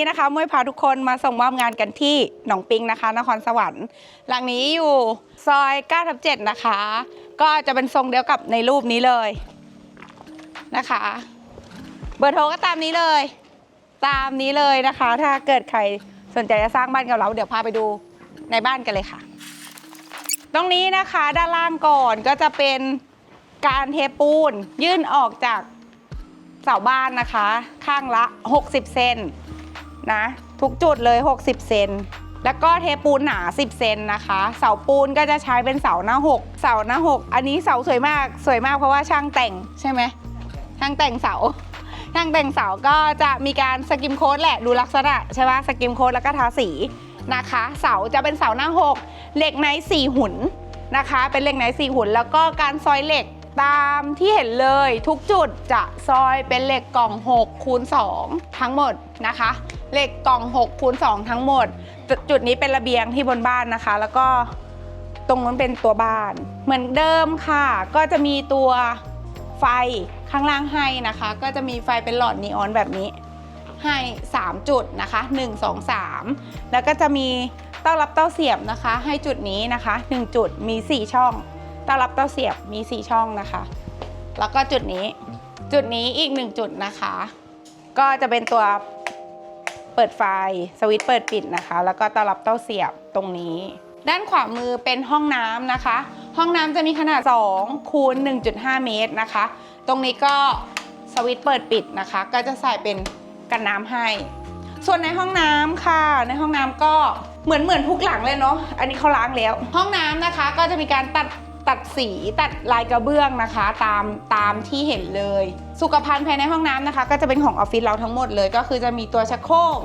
นี้นะคะมวยพาทุกคนมาส่งมอบงานกันที่หนองปิงนะคะ นครสวรรค์ หลังนี้อยู่ซอย9ทับ7นะคะ ก็จะเป็นทรงเดียวกับในรูปนี้เลยนะคะ เบอร์โทรก็ตามนี้เลย ตามนี้เลยนะคะ ถ้าเกิดใครสนใจจะสร้างบ้านกับเรา เดี๋ยวพาไปดูในบ้านกันเลยค่ะ ตรงนี้นะคะด้านล่างก่อนก็จะเป็นการเทปูนยื่นออกจากเสาบ้านนะคะ ข้างละ 60 เซน นะ ทุกจุดเลย 60 เซนแล้วก็เทปูนหนา 10 เซนนะคะ เสาปูนก็จะใช้เป็นเสาหน้า 6 เสาหน้า 6 อันนี้เสาสวยมากสวยมากเพราะว่าช่างแต่งใช่ไหมช่างแต่งเสาช่างแต่งเสาก็จะมีการสกิมโค้ดแหละดูลักษณะใช่ปะสกิมโค้ดแล้วก็ทาสีนะคะ เสาจะเป็นเสาหน้า 6 เหล็กไนท์สี่หุ่นนะคะ เป็นเหล็กไนท์สี่หุ่น แล้วก็การซอยเหล็กตามที่เห็นเลยทุกจุดจะซอยเป็นเหล็กกล่อง6คูณ2ทั้งหมดนะคะ เหล็กกล่อง6คูณ2ทั้งหมด จุดนี้เป็นระเบียงที่บนบ้านนะคะ แล้วก็ตรงนั้นเป็นตัวบ้าน เหมือนเดิมค่ะ ก็จะมีตัวไฟข้างล่างให้นะคะ ก็จะมีไฟเป็นหลอดนีออนแบบนี้ ให้ 3 จุดนะคะ 1 2 3 แล้วก็จะมีเต้ารับเต้าเสียบนะคะ ให้จุดนี้นะคะ 1 จุดมี 4 ช่อง เต้ารับเต้าเสียบมี 4 ช่องนะคะ แล้วก็จุดนี้จุดนี้อีก 1 จุดนะคะ ก็จะเป็นตัว ปิดไฟ สวิตช์เปิดปิดนะคะ แล้วก็เต้ารับเต้าเสียบตรงนี้ ด้านขวามือเป็นห้องน้ำนะคะ ห้องน้ำจะมีขนาด2คูณ1.5 เมตรนะคะ ตรงนี้ก็สวิตช์เปิดปิดนะคะ ก็จะใส่เป็นกันน้ำให้ ส่วนในห้องน้ำค่ะ ในห้องน้ำก็เหมือนเหมือนทุกหลังเลยเนาะ อันนี้เขาล้างแล้ว ห้องน้ำนะคะก็จะมีการตัด ตัดสีตัดลายกระเบื้องนะคะ ตามตามที่เห็นเลย สุขภัณฑ์ภายในห้องน้ำนะคะ ก็จะเป็นของออฟฟิศเราทั้งหมดเลย ก็คือจะมีตัวชักโครก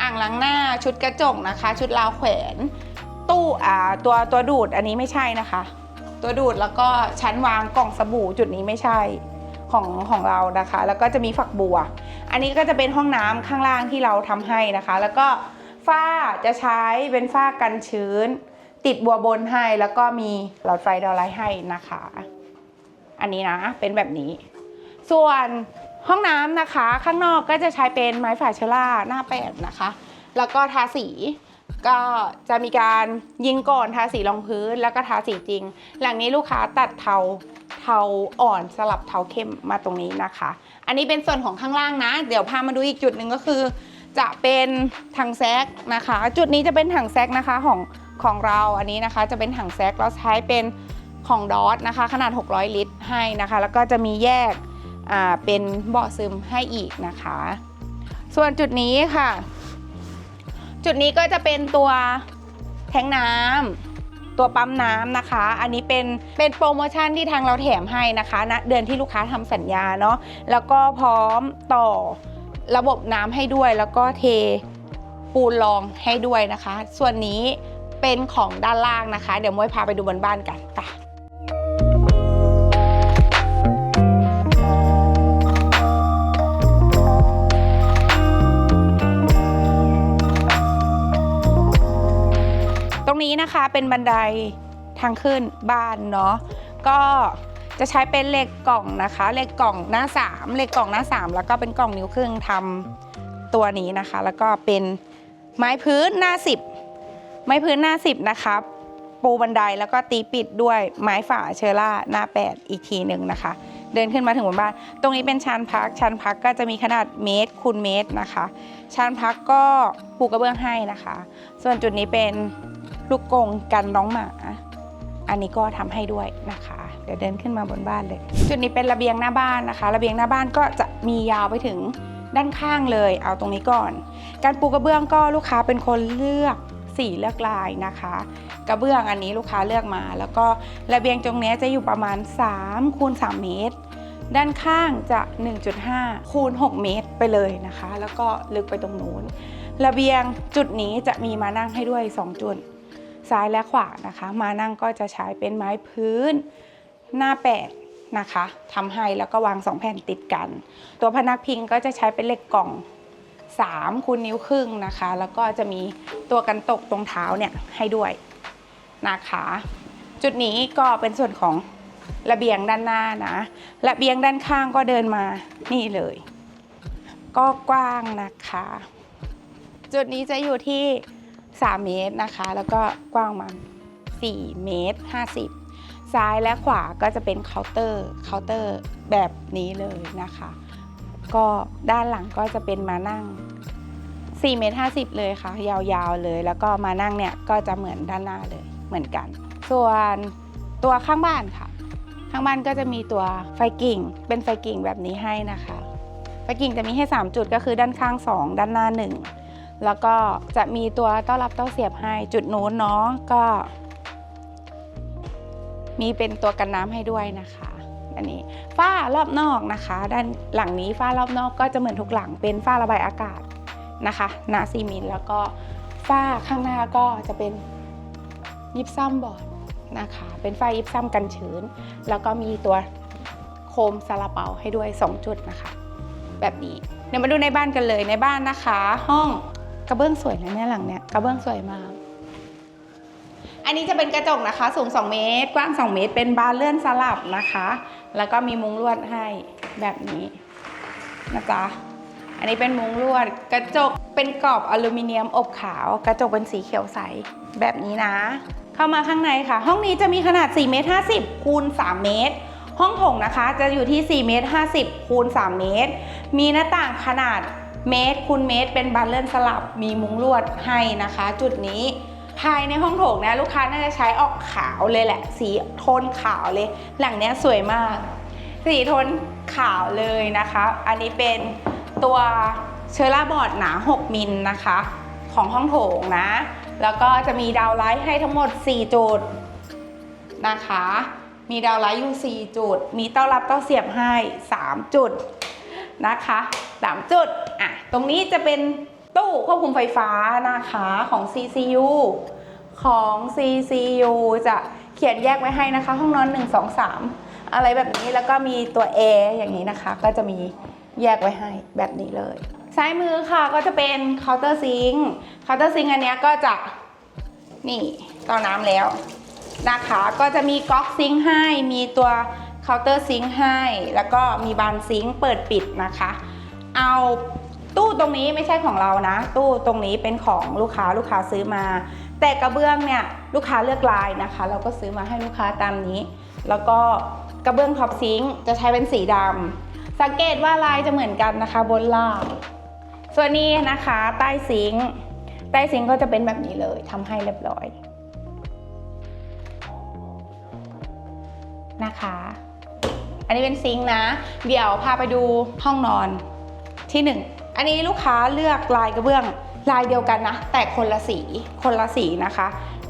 อ่างล้างหน้า ชุดกระจกนะคะ ชุดราวแขวน ตู้อ่าตัวตัวดูดอันนี้ไม่ใช่นะคะ ตัวดูดแล้วก็ชั้นวางกล่องสบู่จุดนี้ไม่ใช่ของของเรานะคะ แล้วก็จะมีฝักบัว อันนี้ก็จะเป็นห้องน้ำข้างล่างที่เราทำให้นะคะ แล้วก็ฝ้าจะใช้เป็นฝ้ากันชื้น ติดบัวบนให้แล้วก็มีหลอดไฟดาวไลท์ให้นะคะ อันนี้นะเป็นแบบนี้ ส่วนห้องน้ำนะคะ ข้างนอกก็จะใช้เป็นไม้ฝาเชล่าหน้าแปดนะคะ แล้วก็ทาสีก็จะมีการยิงก่อนทาสีรองพื้น แล้วก็ทาสีจริง หลังนี้ลูกค้าตัดเทาเทาอ่อนสลับเทาเข้มมาตรงนี้นะคะ อันนี้เป็นส่วนของข้างล่างนะ เดี๋ยวพามาดูอีกจุดหนึ่งก็คือ จะเป็นถังแซกนะคะ จุดนี้จะเป็นถังแซกนะคะของ ของเราอันนี้นะคะ จะเป็นถังแซกเราใช้เป็นของดอทนะคะ ขนาด 600 ลิตรให้นะคะ แล้วก็จะมีแยกเป็นเบาะซึมให้อีกนะคะ ส่วนจุดนี้ค่ะ จุดนี้ก็จะเป็นตัวแทงน้ำตัวปั๊มน้ำนะคะ อันนี้เป็นเป็นโปรโมชั่นที่ทางเราแถมให้นะคะณนะเดือนที่ลูกค้าทำสัญญาเนาะแล้วก็พร้อมต่อระบบน้ำให้ด้วย แล้วก็เทปูนรองให้ด้วยนะคะ ส่วนนี้ เป็นของด้านล่างนะคะ เดี๋ยวมวยพาไปดูบนบ้านกันไปตรงนี้นะคะเป็นบันไดทางขึ้นบ้านเนาะก็จะใช้เป็นเหล็กกล่องนะคะเหล็กกล่องหน้า3เหล็กกล่องหน้า 3 แล้วก็เป็นกล่องนิ้วครึ่งทำตัวนี้นะคะ แล้วก็เป็นไม้พื้นหน้า 10 ไม้พื้นหน้า 10 นะคะปูบันไดแล้วก็ตีปิดด้วยไม้ฝาเชอร่าหน้า 8 อีกทีหนึ่งนะคะ เดินขึ้นมาถึงบนบ้าน ตรงนี้เป็นชานพักชานพักก็จะมีขนาดเมตรคูณเมตรนะคะชานพักก็ปูกระเบื้องให้นะคะ ส่วนจุดนี้เป็นลูกกงกันน้องหมาอันนี้ก็ทำให้ด้วยนะคะ เดี๋ยวเดินขึ้นมาบนบ้านเลย จุดนี้เป็นระเบียงหน้าบ้านนะคะ ระเบียงหน้าบ้านก็จะมียาวไปถึงด้านข้างเลย เอาตรงนี้ก่อน การปูกระเบื้องก็ลูกค้าเป็นคนเลือก สีเลือกลายนะคะ กระเบื้องอันนี้ลูกค้าเลือกมา แล้วก็ระเบียงตรงนี้จะอยู่ประมาณ3คูณ3เมตร ด้านข้างจะ 1.5คูณ6เมตรไปเลยนะคะ แล้วก็ลึกไปตรงนู้น ระเบียงจุดนี้จะมีมานั่งให้ด้วย 2 จุด ซ้ายและขวานะคะ มานั่งก็จะใช้เป็นไม้พื้นหน้าแปดนะคะทำให้แล้วก็วางสองแผ่นติดกัน ตัวพนักพิงก็จะใช้เป็นเหล็กกล่อง 3คูณนิ้วครึ่งนะคะ แล้วก็จะมีตัวกันตกตรงเท้าเนี่ยให้ด้วยนะคะ จุดนี้ก็เป็นส่วนของระเบียงด้านหน้านะ ระเบียงด้านข้างก็เดินมานี่เลย ก็กว้างนะคะ จุดนี้จะอยู่ที่ 3 เมตรนะคะ แล้วก็กว้างมัน4เมตร 50 ซ้ายและขวาก็จะเป็นเคาน์เตอร์เคาน์เตอร์แบบนี้เลยนะคะ ก็ด้านหลังก็จะเป็นมานั่ง4เมตร50 เลยค่ะ ยาวๆเลย แล้วก็มานั่งเนี่ยก็จะเหมือนด้านหน้าเลยเหมือนกัน ส่วนตัวข้างบ้านค่ะ ข้างบ้านก็จะมีตัวไฟกิ่ง เป็นไฟกิ่งแบบนี้ให้นะคะ ไฟกิ่งจะมีให้ 3 จุดก็คือด้านข้าง 2 ด้านหน้า 1 แล้วก็จะมีตัวต้อนรับเต้าเสียบให้จุดนู้นเนาะก็ มีเป็นตัวกันน้ำให้ด้วยนะคะ อันนี้ฝ้ารอบนอกนะคะ ด้านหลังนี้ฝ้ารอบนอกก็จะเหมือนทุกหลังเป็นฝ้าระบายอากาศนะคะนาซีมินแล้วก็ฝ้าข้างหน้าก็จะเป็นยิปซัมบอร์ดนะคะ เป็นฝ้ายิปซัมกันชื้น แล้วก็มีตัวโคมซาลาเปาให้ด้วย 2 จุดนะคะ แบบนี้เดี๋ยวมาดูในบ้านกันเลยในบ้านนะคะ ห้องกระเบื้องสวยนะเนี่ยหลังเนี้ยกระเบื้องสวยมากอันนี้จะเป็นกระจกนะคะ สูง 2 เมตร กว้าง 2 เมตร เป็นบานเลื่อนสลับนะคะ แล้วก็มีมุ้งลวดให้แบบนี้นะจ๊ะ อันนี้เป็นมุ้งลวด กระจกเป็นกรอบอลูมิเนียมอบขาว กระจกเป็นสีเขียวใสแบบนี้นะ เข้ามาข้างในค่ะ ห้องนี้จะมีขนาด4เมตร50คูณ3เมตร ห้องโถงนะคะจะอยู่ที่4เมตร50คูณ3เมตร มีหน้าต่างขนาดเมตรคูณเมตร เป็นบานเลื่อนสลับ มีมุ้งลวดให้นะคะ จุดนี้ ภายในห้องโถงนะลูกค้าน่าจะใช้ออกขาวเลยแหละ สีโทนขาวเลย หลังเนี้ยสวยมาก สีโทนขาวเลยนะคะ อันนี้เป็นตัวเชอร่าบอร์ดหนา 6 มิลนะคะ ของห้องโถงนะ แล้วก็จะมีดาวไลท์ให้ทั้งหมด 4 จุดนะคะ มีดาวไลท์อยู่ 4 จุด มีเต้ารับเต้าเสียบให้ 3 จุดนะคะ 3 จุด อะ ตรงนี้จะเป็น ตู้ควบคุมไฟฟ้านะคะของ CCU ของ CCU จะเขียนแยกไว้ให้นะคะ ห้องนอน 1 2 3 อะไรแบบนี้แล้วก็มีตัว A อย่างนี้นะคะ ก็จะมีแยกไว้ให้แบบนี้เลย ซ้ายมือค่ะก็จะเป็นเคาน์เตอร์ซิงค์เคาน์เตอร์ซิงค์อันนี้ก็จะนี่ต่อน้ำแล้วนะคะ ก็จะมีก๊อกซิงค์ให้มีตัวเคาน์เตอร์ซิงค์ให้ แล้วก็มีบานซิงค์เปิดปิดนะคะ เอา ตู้ตรงนี้ไม่ใช่ของเรานะ ตู้ตรงนี้เป็นของลูกค้าลูกค้าซื้อมา แต่กระเบื้องเนี่ยลูกค้าเลือกลายนะคะ เราก็ซื้อมาให้ลูกค้าตามนี้ แล้วก็กระเบื้องท็อปซิงค์จะใช้เป็นสีดำสังเกตว่าลายจะเหมือนกันนะคะ บนล่างส่วนนี้นะคะใต้ซิงค์ใต้ซิงค์ก็จะเป็นแบบนี้เลยทำให้เรียบร้อยนะคะ อันนี้เป็นซิงค์นะ เดี๋ยวพาไปดูห้องนอนที่หนึ่ง อันนี้ลูกค้าเลือกลายกระเบื้องลายเดียวกันนะ แต่คนละสีคนละสีนะคะ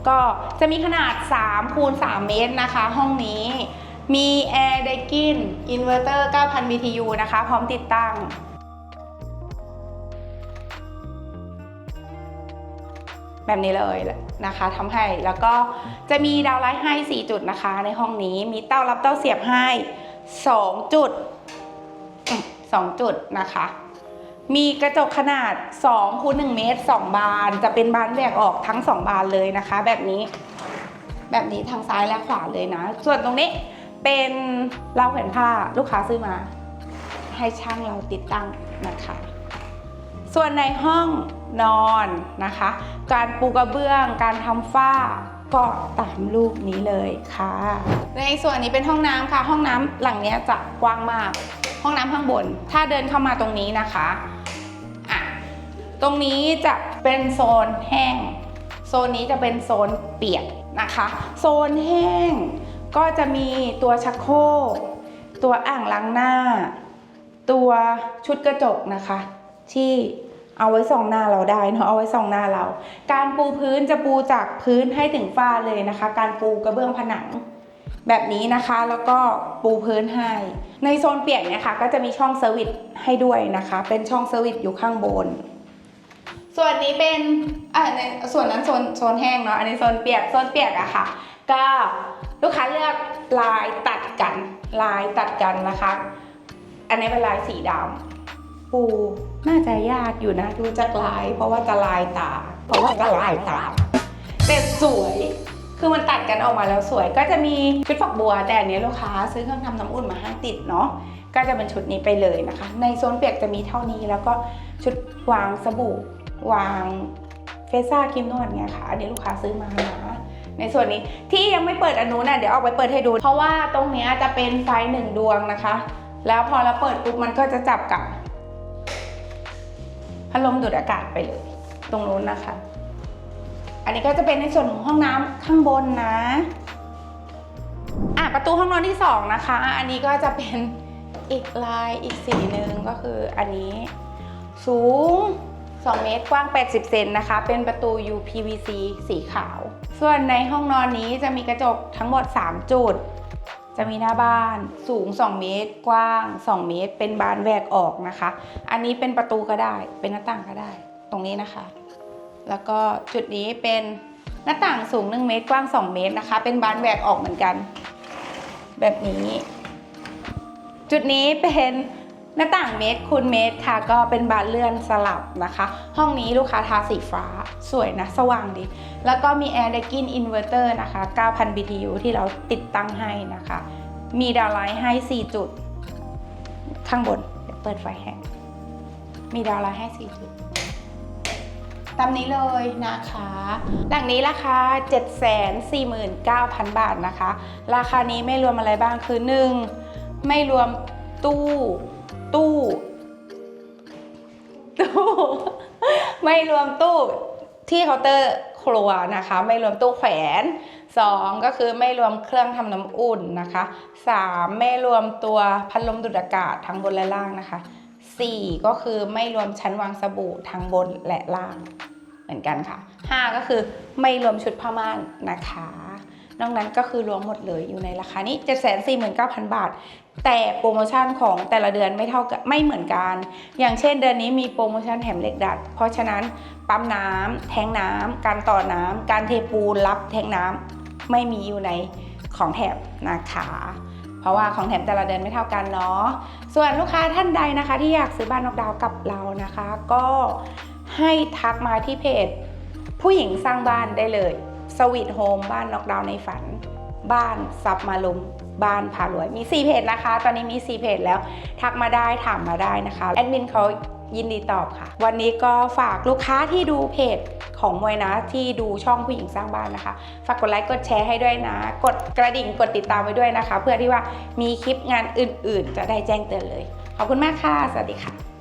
ก็จะมีขนาด3คูณ3เมตรนะคะ ห้องนี้มี Air d a k i n Inverter 9,000 BTU นะคะ พร้อมติดตั้งแบบนี้เลยนะคะทำให้แล้วก็จะมีดาวไลท์ให้ 4 จุดนะคะ ในห้องนี้มีเต้ารับเต้าเสียบให้ 2 จุดอืม2จุดนะคะ มีกระจกขนาด2คูณ1เมตร 2 บาน จะเป็นบานแยกออกทั้ง 2 บานเลยนะคะ แบบนี้ แบบนี้ทางซ้ายและขวาเลยนะ ส่วนตรงนี้เป็นเราแขวนผ้าลูกค้าซื้อมา ให้ช่างเราติดตั้งนะคะ ส่วนในห้องนอนนะคะ การปูกระเบื้อง การทำฝ้าก็ตามรูปนี้เลยค่ะ ในส่วนนี้เป็นห้องน้ำค่ะ ห้องน้ำหลังนี้จะกว้างมาก ห้องน้ำข้างบน ถ้าเดินเข้ามาตรงนี้นะคะ ตรงนี้จะเป็นโซนแห้ง โซนนี้จะเป็นโซนเปียกนะคะ โซนแห้งก็จะมีตัวชักโครกตัวอ่างล้างหน้า ตัวชุดกระจกนะคะ ที่เอาไว้ส่องหน้าเราได้เนาะเอาไว้ส่องหน้าเรา การปูพื้นจะปูจากพื้นให้ถึงฝ้าเลยนะคะ การปูกระเบื้องผนัง แบบนี้นะคะแล้วก็ปูพื้นให้ในโซนเปียกเนี่ยค่ะก็จะมีช่องเซอร์วิสให้ด้วยนะคะ เป็นช่องเซอร์วิสอยู่ข้างบน ส่วนนี้เป็นอ่าในส่วนนั้นโซนโซนแห้งเนาะ อันนี้โซนเปียก โซนเปียกอะค่ะ ก็ลูกค้าเลือกลายตัดกัน ลายตัดกันนะคะ อันนี้เป็นลายสีดำ ปูน่าจะยากอยู่นะ ดูจากลาย เพราะว่าจะลายตา เพราะว่าจะลายตาแต่สวย คือมันตัดกันออกมาแล้วสวย ก็จะมีชุดฝักบัว แต่อันนี้ลูกค้าซื้อเครื่องทำน้ำอุ่นมาให้ติดเนาะ ก็จะเป็นชุดนี้ไปเลยนะคะ ในโซนเปียกจะมีเท่านี้ แล้วก็ชุดวางสบู่ วางเฟซ่าครีมนวดเนี่ยค่ะ อันนี้ลูกค้าซื้อมานะในส่วนนี้ที่ยังไม่เปิดอันนู้นน่ะเดี๋ยวออกไปเปิดให้ดู เพราะว่าตรงนี้จะเป็นไฟหนึ่งดวงนะคะ แล้วพอเราเปิดปุ๊บมันก็จะจับกับพัดลมดูดอากาศไปเลย ตรงนู้นนะคะ อันนี้ก็จะเป็นในส่วนของห้องน้ำข้างบนนะอะประตูห้องนอนที่สองนะคะ อันนี้ก็จะเป็นอีกลายอีกสีหนึ่งก็คืออันนี้ สูง 2 เมตรกว้าง 80 เซนนะคะ เป็นประตู UPVC สีขาว ส่วนในห้องนอนนี้จะมีกระจกทั้งหมด 3 จุด จะมีหน้าบ้านสูง 2 เมตร กว้าง 2 เมตร เป็นบานแหวกออกนะคะ อันนี้เป็นประตูก็ได้ เป็นหน้าต่างก็ได้ ตรงนี้นะคะ แล้วก็จุดนี้เป็นหน้าต่างสูง 1 เมตร กว้าง 2 เมตรนะคะ เป็นบานแหวกออกเหมือนกัน แบบนี้ จุดนี้เป็น หน้าต่างเมตรคูณเมตรค่ะ ก็เป็นบานเลื่อนสลับนะคะ ห้องนี้ลูกค้าทาสีฟ้าสวยนะ สว่างดี แล้วก็มี Air d a g i n Inverter นะคะ 9,000 BTU ที่เราติดตั้งให้นะคะ มีดาวไลท์ให้ 4 จุด ข้างบนเดี๋ยวเปิดไฟแห้งมีดาวไลท์ให้ 4 จุดตามนี้เลยนะคะ หลังนี้ราคา 749,000 บาทนะคะ ราคานี้ไม่รวมอะไรบ้างคือ 1. ไม่รวมตู้ ตู้ ตู้ ไม่รวมตู้ที่เคาน์เตอร์ครัวนะคะ ไม่รวมตู้แขวน 2 ก็คือไม่รวมเครื่องทำน้ำอุ่นนะคะ 3 ไม่รวมตัวพัดลมดูดอากาศทั้งบนและล่างนะคะ 4 ก็คือไม่รวมชั้นวางสบู่ทั้งบนและล่าง เหมือนกันค่ะ 5 ก็คือไม่รวมชุดผ้าม่านนะคะ นอกนั้นก็คือรวมหมดเลยอยู่ในราคานี้ 749,000 บาท แต่โปรโมชั่นของแต่ละเดือนไม่เท่ากันไม่เหมือนกัน อย่างเช่นเดือนนี้มีโปรโมชั่นแถมเหล็กดัด เพราะฉะนั้นปั๊มน้ำแทงน้ำการต่อน้ำการเทปูนรับแทงน้ำไม่มีอยู่ในของแถมนะคะเพราะว่าของแถมแต่ละเดือนไม่เท่ากันเนาะ ส่วนลูกค้าท่านใดนะคะ ที่อยากซื้อบ้านนอกดาวกับเรานะคะ ก็ให้ทักมาที่เพจ ผู้หญิงสร้างบ้านได้เลย สวีทโฮมบ้านนอกดาวน์ในฝัน บ้านซับมาลุมบ้านพารวยมี 4 เพจนะคะ ตอนนี้มี 4 เพจแล้ว ทักมาได้ถามมาได้นะคะ แอดมินเขายินดีตอบค่ะ วันนี้ก็ฝากลูกค้าที่ดูเพจของมวยนะที่ดูช่องผู้หญิงสร้างบ้านนะคะ ฝากกดไลค์กดแชร์ให้ด้วยนะ กดกระดิ่งกดติดตามไว้ด้วยนะคะ เพื่อที่ว่ามีคลิปงานอื่น ๆ จะได้แจ้งเตือนเลย ขอบคุณมากค่ะ สวัสดีค่ะ